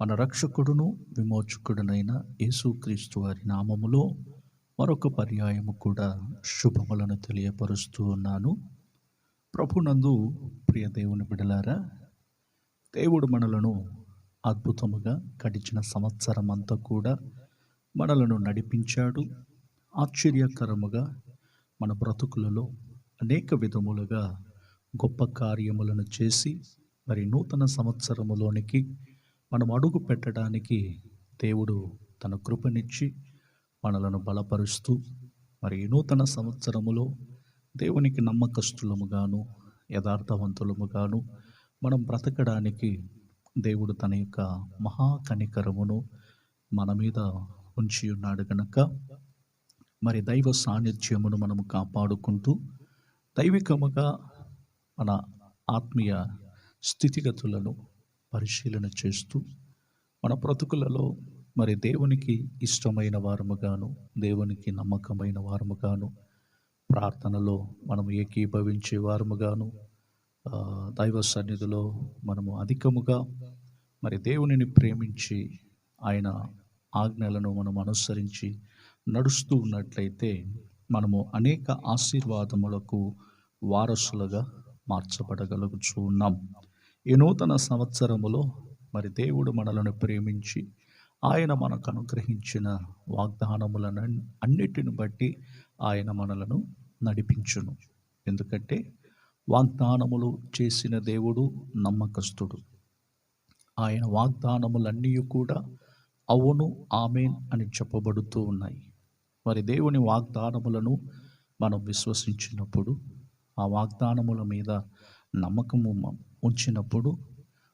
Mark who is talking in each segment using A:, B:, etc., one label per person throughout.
A: మన రక్షకుడును విమోచకుడునైన యేసుక్రీస్తు వారి నామములో మరొక పర్యాయము కూడా శుభములను తెలియపరుస్తూ ఉన్నాను. ప్రభునందు ప్రియ దేవుని బిడలారా దేవుడు మనలను అద్భుతముగా గడిచిన సంవత్సరం అంతా కూడా మనలను నడిపించాడు. ఆశ్చర్యకరముగా మన బ్రతుకులలో అనేక విధములుగా గొప్ప కార్యములను చేసి మరి నూతన సంవత్సరములోనికి మనం అడుగు పెట్టడానికి దేవుడు తన కృపనిచ్చి మనలను బలపరుస్తూ మరి నూతన సంవత్సరములో దేవునికి నమ్మకస్తులముగాను యథార్థవంతులముగాను మనం బ్రతకడానికి దేవుడు తన యొక్క మహాకనికరమును మన మీద ఉంచి ఉన్నాడు గనక మరి దైవ సాన్నిధ్యమును మనము కాపాడుకుంటూ దైవికముగా మన ఆత్మీయ స్థితిగతులను పరిశీలన చేస్తూ మన బ్రతుకులలో మరి దేవునికి ఇష్టమైన వారముగాను దేవునికి నమ్మకమైన వారముగాను ప్రార్థనలో మనము ఏకీభవించే వారముగాను దైవ సన్నిధిలో మనము అధికముగా మరి దేవునిని ప్రేమించి ఆయన ఆజ్ఞలను మనం అనుసరించి నడుస్తూ ఉన్నట్లయితే మనము అనేక ఆశీర్వాదములకు వారసులుగా మార్చబడగలుగుచూ ఉన్నాం ఈ నూతన సంవత్సరములో మరి దేవుడు మనలను ప్రేమించి ఆయన మనకు అనుగ్రహించిన వాగ్దానములను అన్నిటిని బట్టి ఆయన మనలను నడిపించును. ఎందుకంటే వాగ్దానములు చేసిన దేవుడు నమ్మకస్తుడు. ఆయన వాగ్దానములన్నీ కూడా అవును ఆమెన్ అని చెప్పబడుతూ ఉన్నాయి. మరి దేవుని వాగ్దానములను మనం విశ్వసించినప్పుడు ఆ వాగ్దానముల మీద నమ్మకము ఉంచినప్పుడు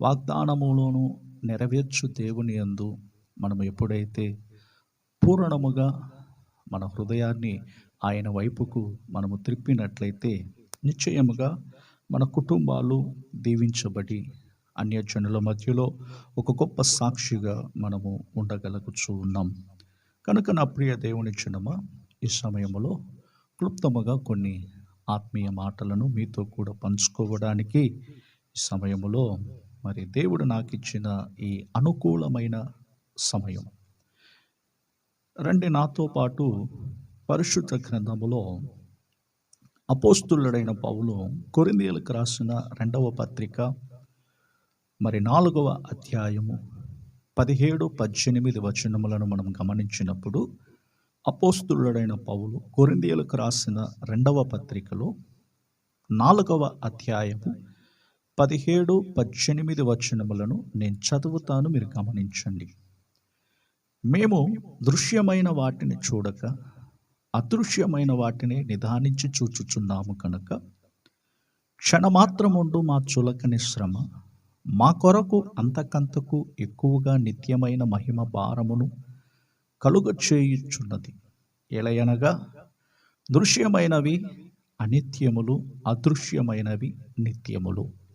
A: వాగ్దానములను నెరవేర్చు దేవుని యందు మనం ఎప్పుడైతే పూర్ణముగా మన హృదయాన్ని ఆయన వైపుకు మనము త్రిప్పినట్లయితే నిశ్చయముగా మన కుటుంబాలు దీవించబడి అన్యజనుల మధ్యలో ఒక గొప్ప సాక్షిగా మనము ఉండగలుగుచూ ఉన్నాం. కనుక నా ప్రియ దేవుని చిన్నమా ఈ సమయంలో క్లుప్తముగా కొన్ని ఆత్మీయ మాటలను మీతో కూడా పంచుకోవడానికి సమయంలో మరి దేవుడు నాకు ఇచ్చిన ఈ అనుకూలమైన సమయం. రండి నాతో పాటు పరిశుద్ధ గ్రంథములో అపోస్తులుడైన పౌలు కొరిందీలకు రాసిన రెండవ పత్రిక మరి నాలుగవ అధ్యాయము పదిహేడు పద్దెనిమిది వచనములను మనం గమనించినప్పుడు అపోస్తులుడైన పౌలు కొరిందీలకు రాసిన రెండవ పత్రికలో నాలుగవ అధ్యాయము పదిహేడు పద్దెనిమిది వచనములను నేను చదువుతాను మీరు గమనించండి. మేము దృశ్యమైన వాటిని చూడక అదృశ్యమైన వాటిని నిదానించి చూచుచున్నాము కనుక క్షణమాత్రముండు మా చులకని శ్రమ మా కొరకు అంతకంతకు ఎక్కువగా నిత్యమైన మహిమ భారమును కలుగ చేయుచున్నది ఎలయనగా దృశ్యమైనవి అనిత్యములు అదృశ్యమైనవి నిత్యములు.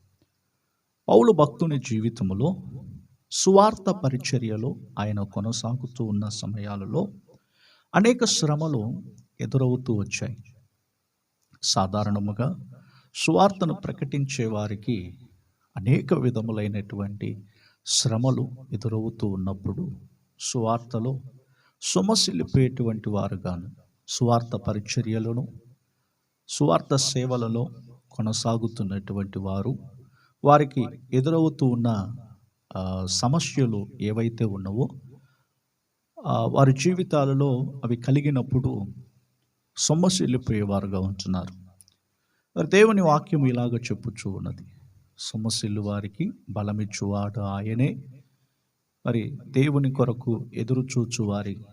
A: పౌలు భక్తుని జీవితములో సువార్త పరిచర్యలో ఆయన కొనసాగుతూ ఉన్న సమయాలలో అనేక శ్రమలు ఎదురవుతూ వచ్చాయి. సాధారణముగా సువార్తను ప్రకటించే వారికి అనేక విధములైనటువంటి శ్రమలు ఎదురవుతూ ఉన్నప్పుడు సువార్తలో సొమసిల్లిపోయేటువంటి వారుగాను సువార్త పరిచర్యలను సువార్త సేవలలో కొనసాగుతున్నటువంటి వారు వారికి ఎదురవుతూ ఉన్న సమస్యలు ఏవైతే ఉన్నవో వారి జీవితాలలో అవి కలిగినప్పుడు సొమ్మసిల్లిపోయేవారుగా ఉంటున్నారు. మరి దేవుని వాక్యం ఇలాగ చెప్పుచూ ఉన్నది. సొమ్మసిల్లు వారికి బలమిచ్చువాడు ఆయనే. మరి దేవుని కొరకు ఎదురుచూచు వారి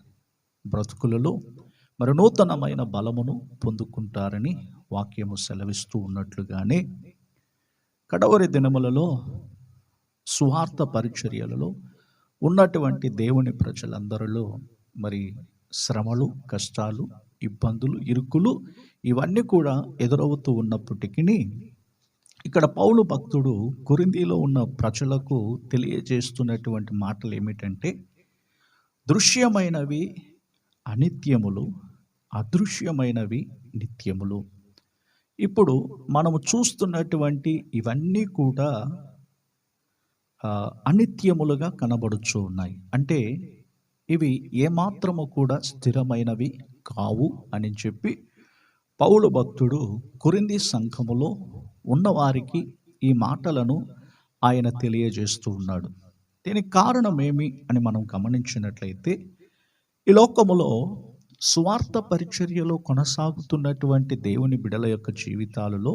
A: బ్రతుకులలో మరి నూతనమైన బలమును పొందుకుంటారని వాక్యము సెలవిస్తూ ఉన్నట్లుగానే కడవరి దినములలో స్వార్థ పరిచర్యలలో ఉన్నటువంటి దేవుని ప్రజలందరిలో మరి శ్రమలు కష్టాలు ఇబ్బందులు ఇరుకులు ఇవన్నీ కూడా ఎదురవుతూ ఉన్నప్పటికీ ఇక్కడ పౌలు భక్తుడు కురిందీలో ఉన్న ప్రజలకు తెలియజేస్తున్నటువంటి మాటలు ఏమిటంటే దృశ్యమైనవి అనిత్యములు అదృశ్యమైనవి నిత్యములు. ఇప్పుడు మనము చూస్తున్నటువంటి ఇవన్నీ కూడా అనిత్యములుగా కనబడుచు ఉన్నాయి. అంటే ఇవి ఏమాత్రము కూడా స్థిరమైనవి కావు అని చెప్పి పౌలు భక్తుడు కురింది సంఘములో ఉన్నవారికి ఈ మాటలను ఆయన తెలియజేస్తూ ఉన్నాడు. దీనికి కారణమేమి అని మనం గమనించినట్లయితే ఈ లోకములో స్వార్థ పరిచర్యలో కొనసాగుతున్నటువంటి దేవుని బిడల యొక్క జీవితాలలో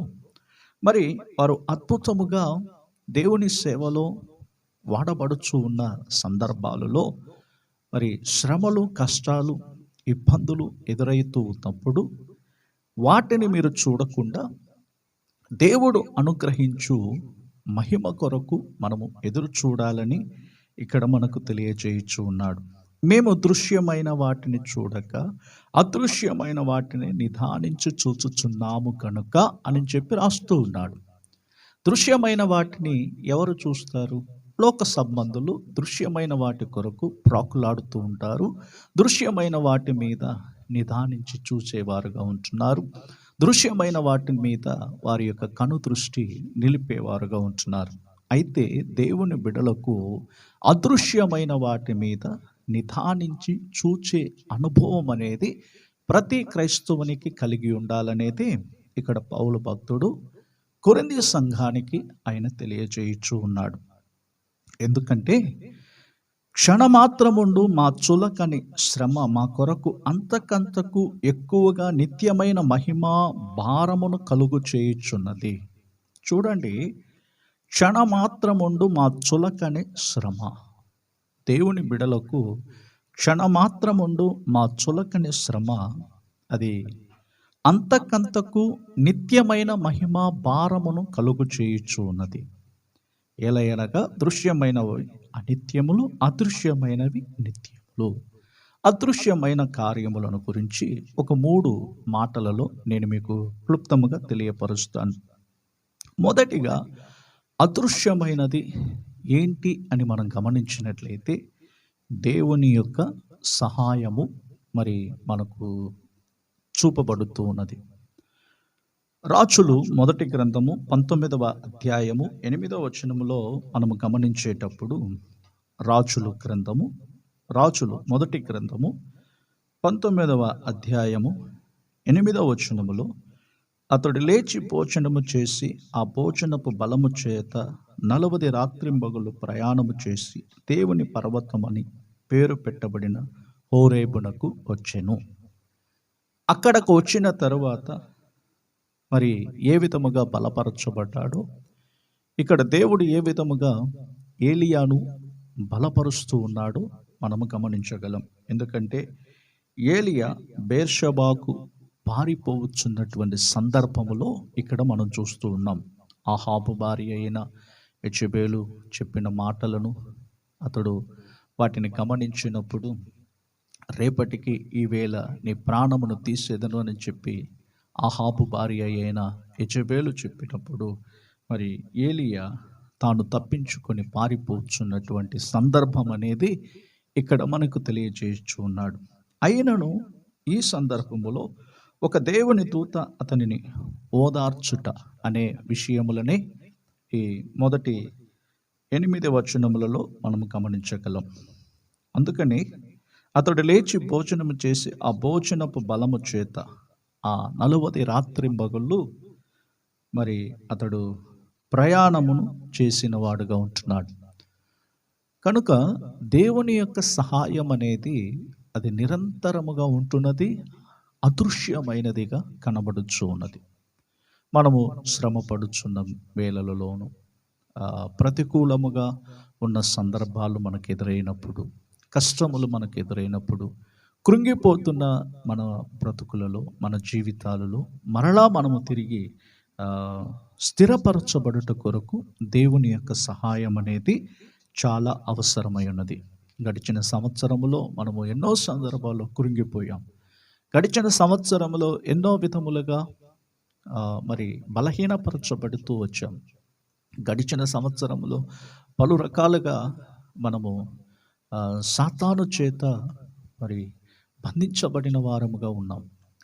A: మరి వారు అద్భుతముగా దేవుని సేవలో వాడబడుచు ఉన్న సందర్భాలలో మరి శ్రమలు, కష్టాలు, ఇబ్బందులు ఎదురవుతూ ఉన్నప్పుడు వాటిని మీరు చూడకుండా దేవుడు అనుగ్రహించు మహిమ కొరకు మనము ఎదురు చూడాలని ఇక్కడ మనకు తెలియజేయచ్చు ఉన్నాడు. మేము దృశ్యమైన వాటిని చూడక అదృశ్యమైన వాటిని నిధానించి చూచుచున్నాము కనుక అని చెప్పి రాస్తూ ఉన్నాడు. దృశ్యమైన వాటిని ఎవరు చూస్తారు? లోక సంబంధులు దృశ్యమైన వాటి కొరకు ప్రాకులాడుతూ ఉంటారు. దృశ్యమైన వాటి మీద నిధానించి చూసేవారుగా ఉంటున్నారు. దృశ్యమైన వాటి మీద వారి యొక్క కను దృష్టి నిలిపేవారుగా ఉంటున్నారు. అయితే దేవుని బిడలకు అదృశ్యమైన వాటి మీద నిధానించి చూచే అనుభవం అనేది ప్రతి క్రైస్తవునికి కలిగి ఉండాలనేది ఇక్కడ పౌలు భక్తుడు కొరింది సంఘానికి ఆయన తెలియజేయచ్చు ఉన్నాడు. ఎందుకంటే క్షణమాత్రముండు మా చులకని శ్రమ మా కొరకు అంతకంతకు ఎక్కువగా నిత్యమైన మహిమా భారమును కలుగు చేయుచున్నది. చూడండి క్షణమాత్రముండు మా చులకని శ్రమ. దేవుని బిడలకు క్షణమాత్రముండు మా చులకని శ్రమ అది అంతకంతకు నిత్యమైన మహిమ భారమును కలుగు చేయుచు ఉన్నది. ఏలయనగా దృశ్యమైనవి అనిత్యములు, అదృశ్యమైనవి నిత్యములు. అదృశ్యమైన కార్యములను గురించి ఒక మూడు మాటలలో నేను మీకు క్లుప్తముగా తెలియపరుస్తాను. మొదటిగా అదృశ్యమైనది ఏంటి అని మనం గమనించినట్లయితే దేవుని యొక్క సహాయము మరి మనకు చూపబడుతూ ఉన్నది. రాజులు మొదటి గ్రంథము పంతొమ్మిదవ అధ్యాయము ఎనిమిదవ వచనములో మనము గమనించేటప్పుడు రాజులు గ్రంథము రాజులు మొదటి గ్రంథము పంతొమ్మిదవ అధ్యాయము ఎనిమిదవ వచనములో అతడు లేచి భోజనము చేసి ఆ భోజనపు బలము చేత నలవది రాత్రింబగులు ప్రయాణము చేసి దేవుని పర్వతమని పేరు పెట్టబడిన హోరేబునకు వచ్చెను. అక్కడకు వచ్చిన తరువాత మరి ఏ విధముగా బలపరచబడ్డాడో ఇక్కడ దేవుడు ఏ విధముగా ఏలియాను బలపరుస్తూ ఉన్నాడో మనము గమనించగలం. ఎందుకంటే ఏలియా బేర్షబాకు పారిపోవచ్చున్నటువంటి సందర్భములో ఇక్కడ మనం చూస్తూ ఉన్నాం. అహాబు భార్య అయిన యెజెబెలు చెప్పిన మాటలను అతడు వాటిని గమనించినప్పుడు రేపటికి ఈవేళ నీ ప్రాణమును తీసేదను అని చెప్పి అహాబు భార్య అయిన యజబేలు చెప్పినప్పుడు మరి ఏలియా తాను తప్పించుకొని పారిపోచున్నటువంటి సందర్భం అనేది ఇక్కడ మనకు తెలియజేయచ్చు ఉన్నాడు. అయినను ఈ సందర్భములో ఒక దేవుని దూత అతనిని ఓదార్చుట అనే విషయములనే ఈ మొదటి ఎనిమిది వచనములలో మనము గమనించగలం. అందుకని అతడు లేచి భోజనము చేసి ఆ భోజనపు బలము చేత ఆ నలువది రాత్రింబగళ్ళు మరి అతడు ప్రయాణమును చేసిన వాడుగా ఉంటున్నాడు. కనుక దేవుని యొక్క సహాయం అనేది అది నిరంతరముగా ఉంటున్నది. అదృశ్యమైనదిగా కనబడుచు ఉన్నది. మనము శ్రమపడుచున్న వేళలలోను ప్రతికూలముగా ఉన్న సందర్భాలు మనకు ఎదురైనప్పుడు, కష్టములు మనకు ఎదురైనప్పుడు, కృంగిపోతున్న మన బ్రతుకులలో, మన జీవితాలలో మరలా మనము తిరిగి స్థిరపరచబడుట కొరకు దేవుని యొక్క సహాయం అనేది చాలా అవసరమై ఉన్నది. గడిచిన సంవత్సరములో మనము ఎన్నో సందర్భాల్లో కృంగిపోయాం. గడిచిన సంవత్సరములో ఎన్నో విధములుగా మరి బలహీనపరచబడుతూ వచ్చాం. గడిచిన సంవత్సరంలో పలు రకాలుగా మనము సాతాను చేత మరి బంధించబడిన వారముగా ఉన్నాం.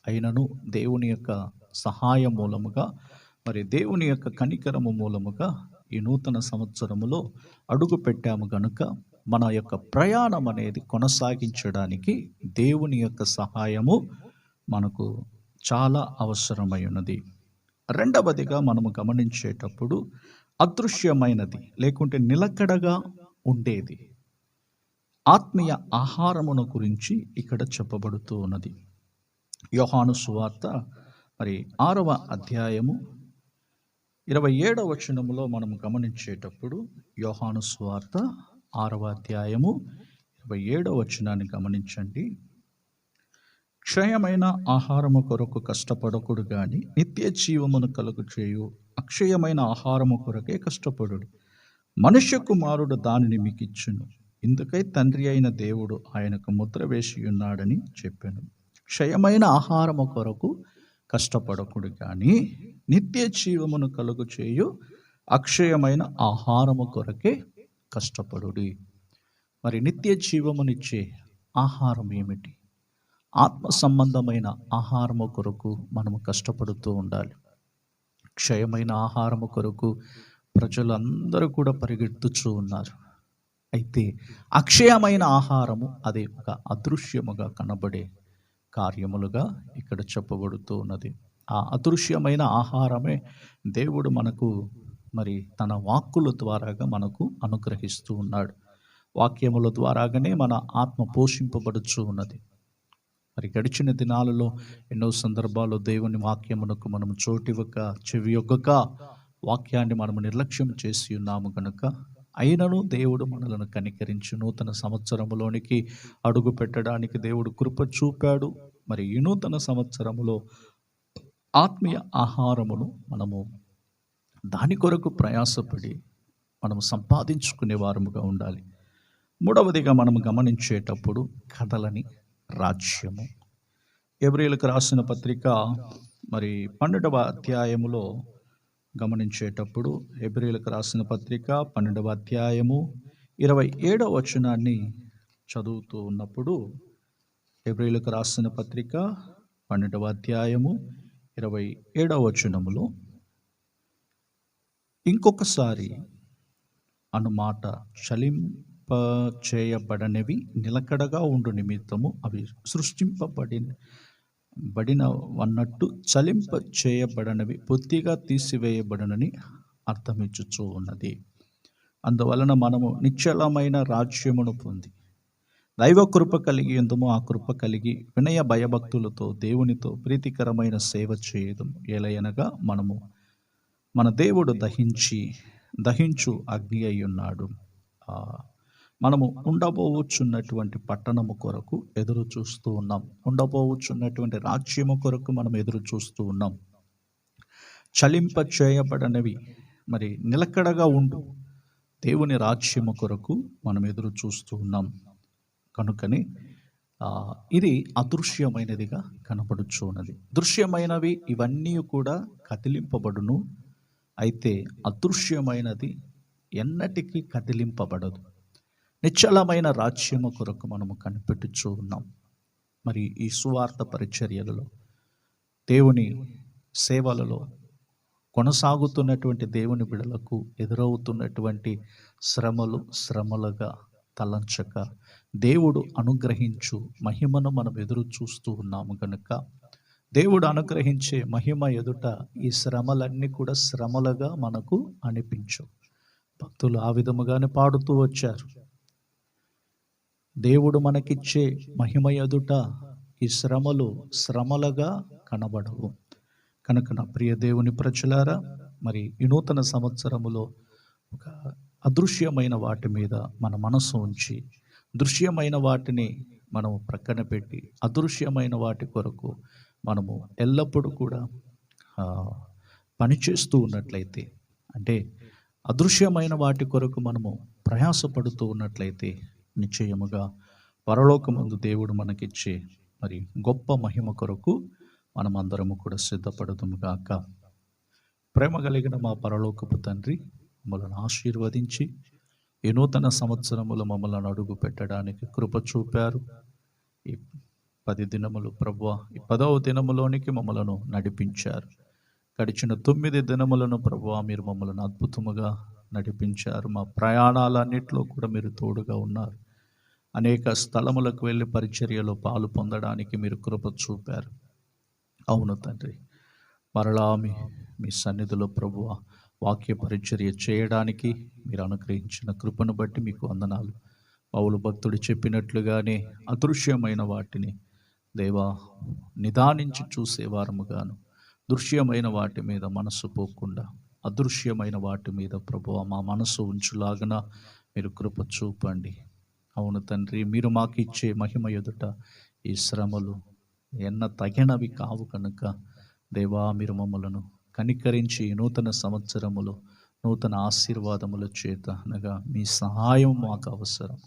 A: అయినను దేవుని యొక్క సహాయం మూలముగా మరి దేవుని యొక్క కనికరము మూలముగా ఈ నూతన సంవత్సరములో అడుగు పెట్టాము గనుక మన యొక్క ప్రయాణం అనేది కొనసాగించడానికి దేవుని యొక్క సహాయము మనకు చాలా అవసరమై ఉన్నది. రెండవదిగా మనము గమనించేటప్పుడు అదృశ్యమైనది లేకుంటే నిలకడగా ఉండేది. ఆత్మీయ ఆహారమును గురించి ఇక్కడ చెప్పబడుతూ ఉన్నది. యోహాను సువార్త మరి ఆరవ అధ్యాయము ఇరవై ఏడవ వచనములో మనం గమనించేటప్పుడు యోహాను సువార్త ఆరవ అధ్యాయము ఇరవై ఏడవ వచనాన్ని గమనించండి. క్షయమైన ఆహారము కొరకు కష్టపడకుడు కానీ నిత్య జీవమును కలుగు చేయు అక్షయమైన ఆహారము కొరకే కష్టపడుడు. మనుష్య కుమారుడు దానిని మీకు ఇచ్చును ఇందుకై తండ్రి అయిన దేవుడు ఆయనకు ముద్ర వేసి ఉన్నాడని చెప్పాను. క్షయమైన ఆహారము కొరకు కష్టపడకుడు కానీ నిత్య జీవమును కలుగు చేయు అక్షయమైన ఆహారము కొరకే కష్టపడుడి. మరి నిత్య జీవమునిచ్చే ఆహారం ఏమిటి? ఆత్మ సంబంధమైన ఆహారము కొరకు మనము కష్టపడుతూ ఉండాలి. క్షయమైన ఆహారము కొరకు ప్రజలందరూ కూడా పరిగెత్తుచూ ఉన్నారు. అయితే అక్షయమైన ఆహారము అది ఒక అదృశ్యముగా కనబడే కార్యములుగా ఇక్కడ చెప్పబడుతూ ఉన్నది. ఆ అదృశ్యమైన ఆహారమే దేవుడు మనకు మరి తన వాక్కుల ద్వారాగా మనకు అనుగ్రహిస్తూ ఉన్నాడు. వాక్యముల ద్వారాగానే మన ఆత్మ పోషింపబడుచు ఉన్నది. మరి గడిచిన దినాలలో ఎన్నో సందర్భాల్లో దేవుని వాక్యమునకు మనం చోటివ్వక చెవియొగ్గక వాక్యాన్ని మనము నిర్లక్ష్యం చేసి ఉన్నాము కనుక అయినను దేవుడు మనలను కనికరించి. నూతన సంవత్సరంలోనికి అడుగు పెట్టడానికి దేవుడు కృప చూపాడు. మరి ఈ నూతన సంవత్సరములో ఆత్మీయ ఆహారమును మనము దాని కొరకు ప్రయాసపడి మనము సంపాదించుకునే వారముగా ఉండాలి. మూడవదిగా మనం గమనించేటప్పుడు కథలని రాజ్యము. ఎబ్రిలకు రాసిన పత్రిక మరి పన్నెండవ అధ్యాయములో గమనించేటప్పుడు ఎబ్రిలకు రాసిన పత్రిక పన్నెండవ అధ్యాయము ఇరవై ఏడవ వచనాన్ని చదువుతూ ఉన్నప్పుడు ఎబ్రిలకు రాసిన పత్రిక పన్నెండవ అధ్యాయము ఇరవై ఏడవ వచనములో ఇంకొకసారి అనుమాట చలింప చేయబడనివి నిలకడగా ఉండు నిమిత్తము అవి సృష్టింపబడిన బడిన అన్నట్టు చలింప చేయబడనవి పొత్తిగా తీసివేయబడనని అర్థమిచ్చుచూ ఉన్నది. అందువలన మనము నిశ్చలమైన రాజ్యమును పొంది దైవ కృప కలిగి ఎందుమో ఆ కృప కలిగి వినయ భయభక్తులతో దేవునితో ప్రీతికరమైన సేవ చేయడం ఎలయనగా మనము మన దేవుడు దహించి దహించు అగ్ని అయి ఉన్నాడు. మనము ఉండబోవచ్చున్నటువంటి పట్టణము కొరకు ఎదురు చూస్తూ ఉన్నాం. ఉండబోవచ్చున్నటువంటి రాజ్యము కొరకు మనం ఎదురు చూస్తూ ఉన్నాం. చలింప చేయబడనవి మరి నిలకడగా ఉండు. దేవుని రాజ్యము కొరకు మనం ఎదురు చూస్తూ ఉన్నాం. కనుకని ఇది అదృశ్యమైనదిగా కనపడుచున్నది. దృశ్యమైనవి ఇవన్నీ కూడా కదిలింపబడును. అయితే అదృశ్యమైనది ఎన్నటికీ కదిలింపబడదు. నిశ్చలమైన రాజ్యము కొరకు మనము కనిపెట్టుచూ ఉన్నాం. మరి ఈ సువార్త పరిచర్యలలో దేవుని సేవలలో కొనసాగుతున్నటువంటి దేవుని బిడలకు ఎదురవుతున్నటువంటి శ్రమలు శ్రమలుగా తలంచక దేవుడు అనుగ్రహించు మహిమను మనం ఎదురు చూస్తూ ఉన్నాము కనుక దేవుడు అనుగ్రహించే మహిమ ఎదుట ఈ శ్రమలన్నీ కూడా శ్రమలుగా మనకు అనిపించు. భక్తులు ఆ విధముగానే పాడుతూ వచ్చారు. దేవుడు మనకిచ్చే మహిమ ఎదుట ఈ శ్రమలు శ్రమలుగా కనబడవు. కనుక నా ప్రియ దేవుని ప్రజలారా మరి ఈ నూతన సంవత్సరములో ఒక అదృశ్యమైన వాటి మీద మన మనసు ఉంచి దృశ్యమైన వాటిని మనము ప్రక్కన పెట్టి అదృశ్యమైన వాటి కొరకు మనము ఎల్లప్పుడూ కూడా పనిచేస్తూ ఉన్నట్లయితే అంటే అదృశ్యమైన వాటి కొరకు మనము ప్రయాసపడుతూ ఉన్నట్లయితే నిశ్చయముగా పరలోకమందు దేవుడు మనకిచ్చే మరి గొప్ప మహిమ కొరకు మనమందరము కూడా సిద్ధపడదుము గాక. ప్రేమ కలిగిన మా పరలోకపు తండ్రి మమ్మల్ని ఆశీర్వదించి ఈ నూతన సంవత్సరములు మమ్మల్ని అడుగు పెట్టడానికి కృప చూపారు. ఈ పది దినములు ప్రభు ఈ పదవ దినములోనికి మమ్మలను నడిపించారు. గడిచిన తొమ్మిది దినములను ప్రభు మీరు మమ్మల్ని అద్భుతముగా నడిపించారు. మా ప్రయాణాలన్నింటిలో కూడా మీరు తోడుగా ఉన్నారు. అనేక స్థలములకు వెళ్ళి పరిచర్యలో పాలు పొందడానికి మీరు కృప చూపారు. అవును తండ్రి. మరలా మీ మీ సన్నిధిలో ప్రభువ వాక్య పరిచర్య చేయడానికి మీరు అనుగ్రహించిన కృపను బట్టి మీకు వందనాలు. పౌలు భక్తుడు చెప్పినట్లుగానే అదృశ్యమైన వాటిని దేవా నిదానించి చూసేవారముగాను దృశ్యమైన వాటి మీద మనసు పోకుండా అదృశ్యమైన వాటి మీద ప్రభువ మా మనసు ఉంచులాగన మీరు కృప చూపండి. అవును తండ్రి మీరు మాకు ఇచ్చే మహిమ ఎదుట ఈ శ్రమలు ఎన్న తగినవి కావు కనుక దేవా మీరు మమ్మలను కనికరించి నూతన సంవత్సరములో నూతన ఆశీర్వాదముల చేత అనగా మీ సహాయం మాకు అవసరం.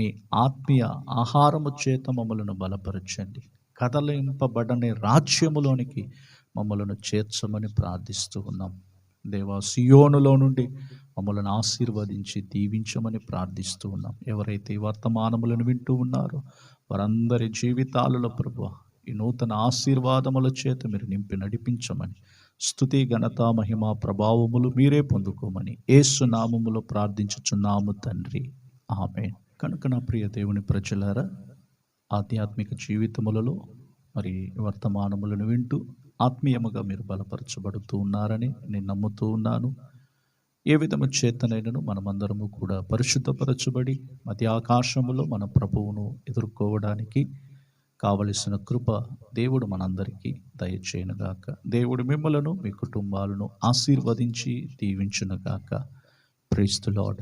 A: మీ ఆత్మీయ ఆహారము చేత మమ్మలను బలపరచండి. కదలింపబడని రాజ్యములోనికి మమ్మలను చేర్చమని ప్రార్థిస్తూ ఉన్నాం. దేవా సియోనులో నుండి మమ్మల్ని ఆశీర్వదించి దీవించమని ప్రార్థిస్తూ ఉన్నాం. ఎవరైతే వర్తమానములను వింటూ ఉన్నారో వారందరి జీవితాలలో ప్రభు ఈ నూతన ఆశీర్వాదముల చేత మీరు నింపి నడిపించమని స్థుతి ఘనత మహిమ ప్రభావములు మీరే పొందుకోమని ఏసునామములో ప్రార్థించుచున్నాము తండ్రి. ఆమె కనుక నా ప్రియ దేవుని ప్రజలారా ఆధ్యాత్మిక జీవితములలో మరి వర్తమానములను వింటూ ఆత్మీయముగా మీరు బలపరచబడుతూ ఉన్నారని నేను నమ్ముతూ ఉన్నాను. ఏ విధము చేతనైనను మనమందరము కూడా పరిశుద్ధపరచబడి మధ్య ఆకాశములో మన ప్రభువును ఎదుర్కోవడానికి కావలసిన కృప దేవుడు మనందరికీ దయచేయనుగాక. దేవుడు మిమ్మలను మీ కుటుంబాలను ఆశీర్వదించి దీవించునుగాక. ప్రైస్తు లాడ్